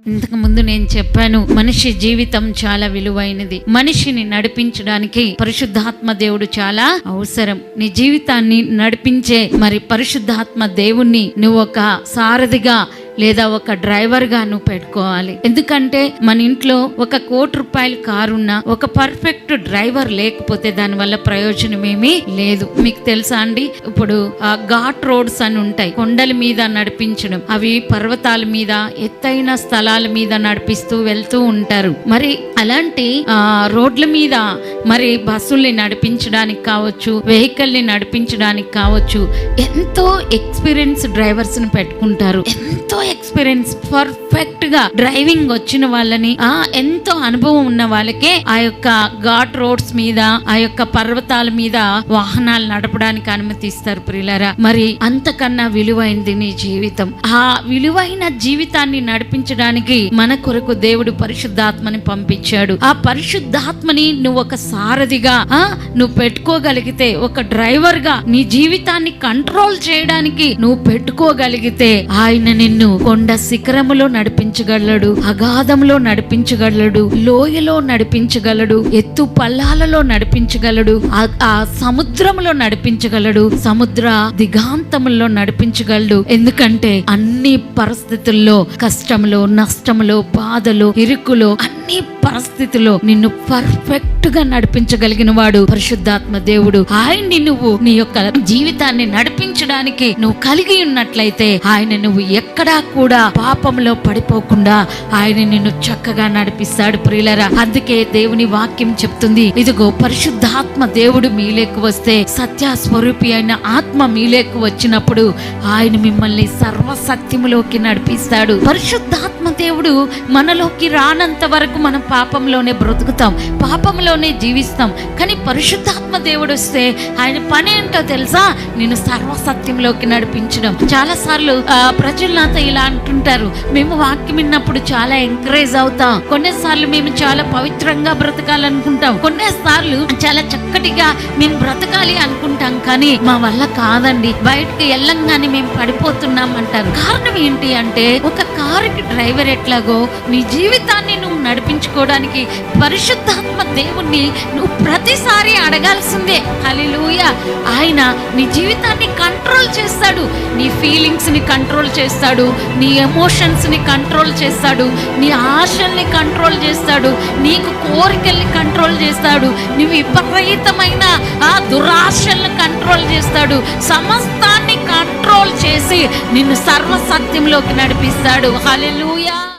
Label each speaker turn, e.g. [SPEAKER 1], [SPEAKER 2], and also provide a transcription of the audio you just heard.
[SPEAKER 1] ఇంతకు ముందు నేను చెప్పాను మనిషి జీవితం చాలా విలువైనది. మనిషిని నడిపించడానికి పరిశుద్ధాత్మ దేవుడు చాలా అవసరం. నీ జీవితాన్ని నడిపించే మరి పరిశుద్ధాత్మ దేవుణ్ణి నువ్వు ఒక సారథిగా లేదా ఒక డ్రైవర్ పెట్టుకోవాలి. ఎందుకంటే మన ఇంట్లో ఒక కోటి రూపాయల కారు ఉన్నా ఒక పర్ఫెక్ట్ డ్రైవర్ లేకపోతే దాని వల్ల ప్రయోజనం ఏమీ లేదు. మీకు తెలుసా అండి? ఇప్పుడు ఆ ఘాట్ రోడ్స్ అని ఉంటాయి. కొండల మీద నడిపించడం. అవి పర్వతాల మీద ఎత్తైన స్థలాల మీద నడిపిస్తూ వెళ్తూ ఉంటారు. మరి అలాంటి ఆ రోడ్ల మీద మరి బస్సుల్ని నడిపించడానికి కావచ్చు వెహికల్ని నడిపించడానికి కావచ్చు ఎంతో ఎక్స్పీరియన్స్ డ్రైవర్స్ని పెట్టుకుంటారు. ఎంతో ఎక్స్పీరియన్స్ పర్ఫెక్ట్గా డ్రైవింగ్ వచ్చిన వాళ్ళని ఆ ఎంతో అనుభవం ఉన్న వాళ్ళకే ఆ యొక్క ఘాట్ రోడ్స్ మీద ఆ యొక్క పర్వతాల మీద వాహనాలు నడపడానికి అనుమతిస్తారు ప్రియులరా. మరి అంతకన్నా విలువైనది నీ జీవితం. ఆ విలువైన జీవితాన్ని నడిపించడానికి మన కొరకు దేవుడు పరిశుద్ధాత్మని పంపించాడు. ఆ పరిశుద్ధాత్మని నువ్వు ఒక సారథిగా ఆ నువ్వు పెట్టుకోగలిగితే ఒక డ్రైవర్గా నీ జీవితాన్ని కంట్రోల్ చేయడానికి నువ్వు పెట్టుకోగలిగితే ఆయన నిన్ను కొండ శిఖరములో నడిపించగలడు అగాధంలో నడిపించగలడు లోయలో నడిపించగలడు ఎత్తు పల్లాలలో నడిపించగలడు ఆ- సముద్రంలో నడిపించగలడు సముద్ర దిగాంతములో నడిపించగలడు. ఎందుకంటే అన్ని పరిస్థితుల్లో కష్టములో నష్టములో బాధలో ఇరుకులో అన్ని పరిస్థితుల్లో నిన్ను పర్ఫెక్ట్గా నడిపించగలిగిన వాడు పరిశుద్ధాత్మ దేవుడు. ఆయన్ని నువ్వు నీ యొక్క జీవితాన్ని నడిపించడానికి నువ్వు కలిగి ఉన్నట్లయితే ఆయన నువ్వు ఎక్కడా కూడా పాపంలో పడిపోకుండా ఆయన నిన్ను చక్కగా నడిపిస్తాడు ప్రియులరా. అందుకే దేవుని వాక్యం చెప్తుంది ఇదిగో పరిశుద్ధాత్మ దేవుడు మీలేకు వస్తే సత్యస్వరూపి అయిన ఆత్మ మీలేకు వచ్చినప్పుడు ఆయన మిమ్మల్ని సర్వ సత్యములోకి నడిపిస్తాడు. పరిశుద్ధాత్మ దేవుడు మనలోకి రానంత వరకు మనం పాపంలోనే బ్రతుకుతాం పాపంలోనే జీవిస్తాం. కానీ పరిశుద్ధాత్మ దేవుడు వస్తే ఆయన పని ఏంటో తెలుసా? నేను సర్వసత్యంలోకి నడిపించడం. చాలా సార్లు ప్రజలు నాతో ఇలా అంటుంటారు మేము వాక్యం విన్నప్పుడు చాలా ఎంకరేజ్ అవుతాం. కొన్నిసార్లు మేము చాలా పవిత్రంగా బ్రతకాలనుకుంటాం. కొన్నిసార్లు చాలా చక్కటిగా మేము బ్రతకాలి అనుకుంటాం. కానీ మా వల్ల కాదండి. బయటకు వెళ్ళంగానే మేము పడిపోతున్నాం అంటారు. కారణం ఏంటి అంటే ఒక కారుకి డ్రైవర్ ఎట్లాగో నీ జీవితాన్ని నువ్వు నడిపించుకోవడానికి పరిశుద్ధాత్మ దేవుణ్ణి నువ్వు ప్రతిసారి అడగాల్సిందే. హల్లెలూయ. ఆయన నీ జీవితాన్ని కంట్రోల్ చేస్తాడు. నీ ఫీలింగ్స్ని కంట్రోల్ చేస్తాడు. నీ ఎమోషన్స్ని కంట్రోల్ చేస్తాడు. నీ ఆశల్ని కంట్రోల్ చేస్తాడు. నీకు కోరికల్ని కంట్రోల్ చేస్తాడు. నీ విపరీతమైన ఆ దురాశల్ని కంట్రోల్ చేస్తాడు. సమస్తాన్ని కంట్రోల్ చేసి నిన్ను సర్వసత్యంలోకి నడిపిస్తాడు. హల్లెలూయా.